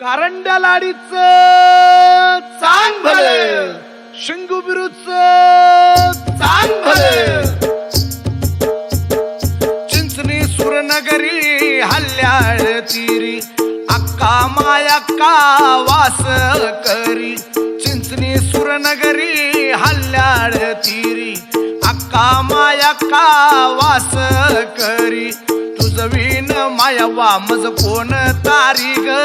कारंड्या लाडीच चांग भले. शिंगू बिरूच चांग भले. चिंचणी सुरनगरी हल्ल्याळ तिरी अक्का मायक्का वास करी. चिंचणी सुरनगरी हल्ल्याळ तिरी अक्का मायक्का वास करी. तुझ विन मायावा मज कोण तारी ग?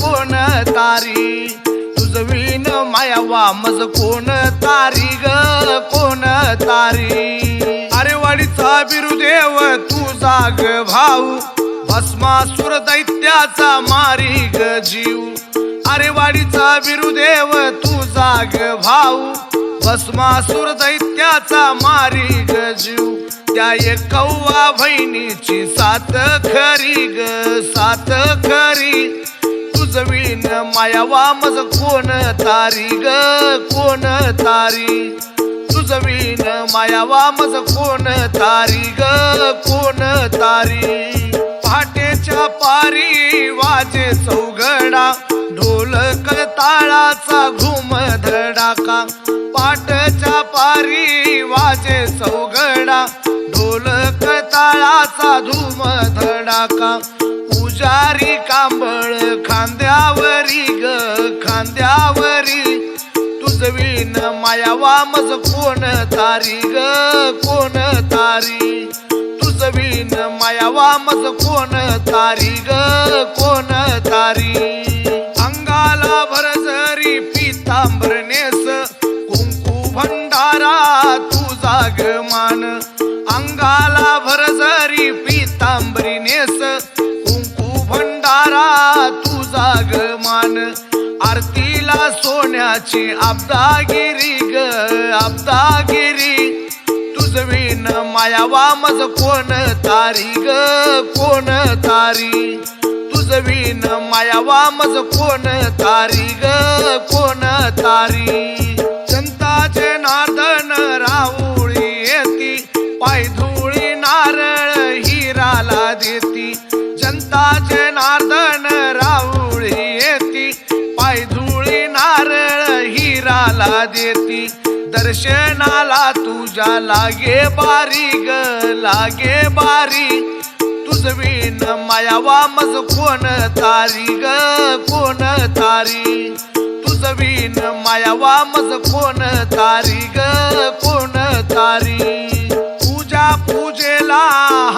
कोण तारी? तुझवी न मायावा मज कोण तारी ग? कोण तारी? अरे वाडीचा बिरुदेव तू जाग भाऊ. भस्मासुर दैत्याचा मारी ग जीव अरे वाडीचा बिरुदेव तू जाग भाऊ. भस्मासुर दैत्याचा मारी ग जीव त्या कौवा बहिणीची सात खरी ग सात खरी. तुझ विण मायावा मज कोण तारी ग कोण तारी. तुझ विण मायावा मज कोण तारी ग कोण तारी. पहाटेच्या पारी वाजे चौघडा ढोलक ताळाचा घुम धडाका पाटच्या पारी वाजे चौघडा ढोलक ताळाचा धूम धडाका पुजारी कांबळ खांद्यावरी ग खांद्यावरी. तुझ विण मायावा मज कोण तारी ग कोण तारी? तुझ विण मायावा मज कोण तारी ग कोण तारी? अंगाला भरजरी आगमान मान. अंगाला भरजरी पितांबरी नेस. कुंकू भंडारा तुझा ग मान. आरतीला सोन्याची अब्दागिरी ग अब्दागिरी. तुझवीन मायावा मज कोण तारी ग कोण तारी. तुझवीन मायावा मज कोण तारी ग कोण तारी. जनताचे नादन मला देती. दर्शनाला तुझ्या लागे बारी ग लागे बारी. तुझ विण मायावा मज कोण तारी ग कोण तारी. तुझ विण मायावा मज कोण तारी ग कोण तारी. पूजा पूजेला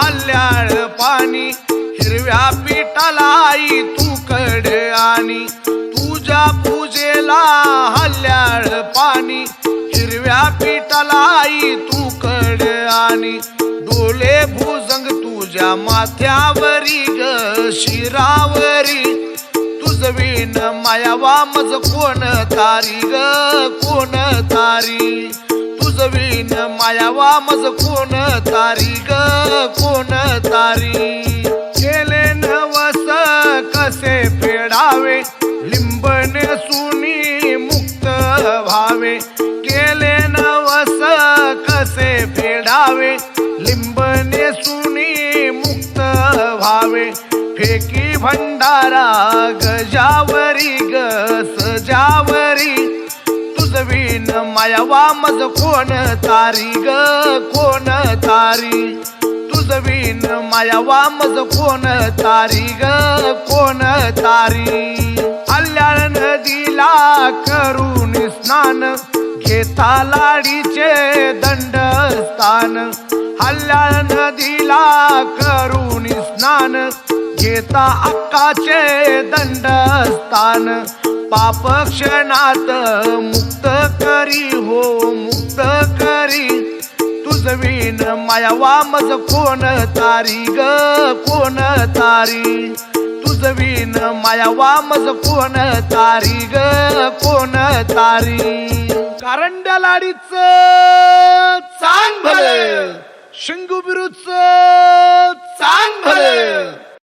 हल्ल्याळ पाणी हिरव्या पिठाला आई तू कड आणि. तुझ्या पूजेला हिरव्या पिठाला तू कड आणि डोले भुजंग तुझ्या माथ्यावरी ग शिरावरी. तुझ विण मायावा मज कोण तारी ग कोण तारी. तुझ विण मायावा मज कोण तारी ग कोण तारी. व्हावे फेकी भंडारा गजावरी ग सजावरी. तुझवीन मायावा मज कोण तारी ग कोण तारी. तुझवीन मायावा मज कोण तारी ग कोण तारी. अल्याळ नदीला करून स्नान घेता लाडीचे दंड स्थान हल्ल्याळ नदीला करून स्नान घेता अक्काचे दंड स्थान पाप क्षणात मुक्त करी हो मुक्त करी. तुझवीन मायावा मज कोण तारी ग कोण तारी? तुझवीन मायावा मज कोण तारी ग कोण तारी? कारंड्या लाडीच चांग भले शिंगू बिरूच चांग भले